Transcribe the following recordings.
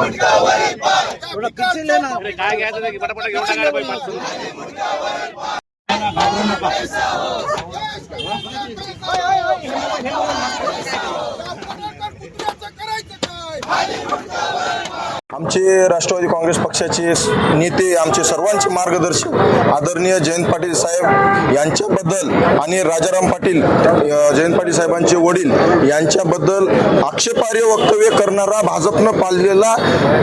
थोडा काय घ्यायचं पटापट घेऊन टाकायला आमचे राष्ट्रवादी काँग्रेस पक्षाचे नेते आमचे सर्वांचे मार्गदर्शक आदरणीय जयंत पाटील साहेब यांच्याबद्दल आणि राजाराम पाटील जयंत पाटील साहेबांचे वडील यांच्याबद्दल आक्षेपार्ह वक्तव्य करणारा भाजपनं पाळलेला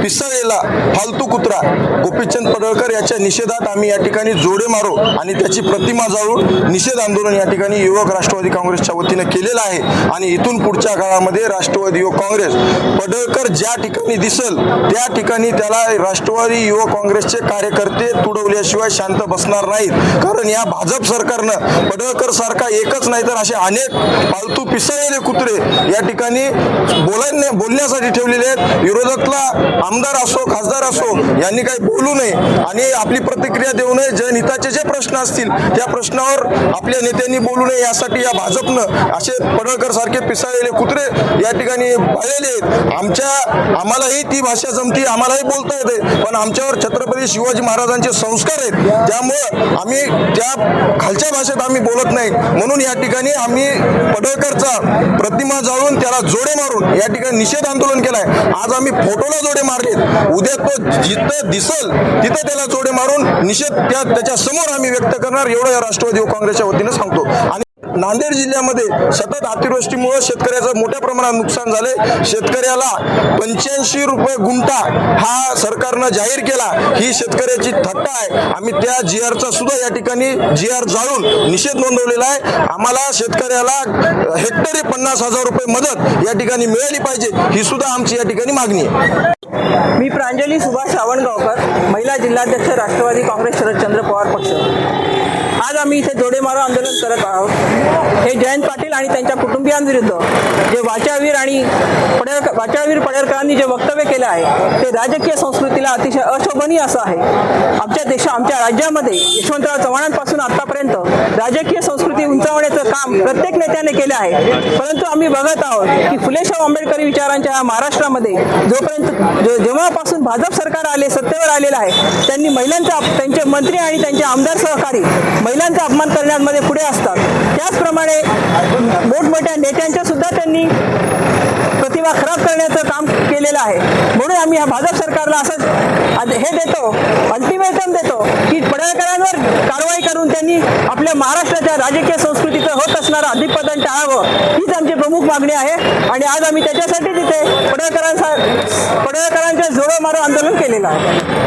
पिसळलेला फालतू कुत्रा गोपीचंद पडळकर याच्या निषेधात आम्ही या ठिकाणी जोडे मारो आणि त्याची प्रतिमा जाळून निषेध आंदोलन या ठिकाणी युवक राष्ट्रवादी काँग्रेसच्या वतीनं केलेलं आहे. आणि इथून पुढच्या काळामध्ये राष्ट्रवादी युवक काँग्रेस पडळकर ज्या ठिकाणी दिसल त्या ठिकाणी त्याला राष्ट्रवादी युवक काँग्रेसचे कार्यकर्ते तुडवल्याशिवाय शांत बसणार नाहीत. कारण या भाजप सरकारनं पडळकर सारखा एकच नाही तर असे अनेक पालतू पिसळलेले कुत्रे या ठिकाणी बोलायला बोलण्यासाठी ठेवलेले आहेत. विरोधातला आमदार असो खासदार असो यांनी काही बोलू नये आणि आपली प्रतिक्रिया देऊ नये. जनहिताचे जे प्रश्न असतील त्या प्रश्नावर आपल्या नेत्यांनी बोलू नये. यासाठी या भाजपनं असे पडळकर सारखे पिसाळलेले कुत्रे या ठिकाणी पाळलेले आहेत. आमच्या आम्हालाही ती भाषा जमते. आम्हालाही बोलता येते. पण आमच्यावर छत्रपती शिवाजी महाराजांचे संस्कार आहेत त्यामुळं आम्ही त्या खालच्या भाषेत आम्ही बोलत नाही. म्हणून या ठिकाणी आम्ही पडळकरचा प्रतिमा जाळून त्याला जोडे मारून या ठिकाणी निषेध आंदोलन केलाय. आज आम्ही फोटोला जोडे मारलेत. उद्या तो जिथं दिसल तिथं त्याला जोडे मारून निषेध त्या त्याच्यासमोर आम्ही व्यक्त करणार. एवढं या राष्ट्रवादी काँग्रेसच्या वतीनं सांगतो. आणि नांदेड जिल्ह्यामध्ये सतत अतिवृष्टीमुळे शेतकऱ्याचं मोठ्या प्रमाणात नुकसान झालंय शेतकऱ्याला पंच्याऐंशी रुपये गुंठा हा सरकारनं जाहीर केला. ही शेतकऱ्याची थट्टा आहे. आम्ही त्या जी आरचा सुद्धा या ठिकाणी जी आर जाळून निषेध नोंदवलेला आहे. आम्हाला शेतकऱ्याला हेक्टरी पन्नास हजार रुपये मदत या ठिकाणी मिळाली पाहिजे ही सुद्धा आमची या ठिकाणी मागणी आहे. मी प्रांजली सुभाष सावंतगावकर महिला जिल्हाध्यक्ष राष्ट्रवादी काँग्रेस शरदचंद्र पवार पक्ष. आज आम्ही इथे जोडेमारो आंदोलन करत आहोत. हे जयंत पाटील आणि त्यांच्या कुटुंबियांविरुद्ध जे वाचावीर आणि पडेर वाचावीर पडेरकरांनी जे वक्तव्य केलं आहे ते राजकीय संस्कृतीला अतिशय अशोभनीय असं आहे. आमच्या देशा आमच्या राज्यामध्ये यशवंतराव चव्हाणांपासून आतापर्यंत राजकीय संस्कृती उंचावण्याचं काम प्रत्येक नेत्याने केलं आहे. परंतु आम्ही बघत आहोत की फुलेशाह आंबेडकरी विचारांच्या महाराष्ट्रामध्ये जोपर्यंत जेव्हापासून भाजप सरकार आले सत्तेवर आलेलं आहे त्यांनी महिलांचा त्यांचे मंत्री आणि त्यांचे आमदार सहकारी महिलांचा अपमान करण्यामध्ये पुढे असतात. त्याचप्रमाणे मोठमोठ्या नेत्यांच्या सुद्धा त्यांनी प्रतिभा खराब करण्याचं काम केलेलं आहे. म्हणून आम्ही ह्या भाजप सरकारला असंच हे देतो अल्टिमेटम देतो की पडळकरांवर कारवाई करून त्यांनी आपल्या महाराष्ट्राच्या राजकीय संस्कृतीचं होत असणारं अधिपतन टाळावं हीच आमची प्रमुख मागणी आहे. आणि आज आम्ही त्याच्यासाठी तिथे पडळकरांचा पडळकरांच्या जोडो मारो आंदोलन केलेलं आहे.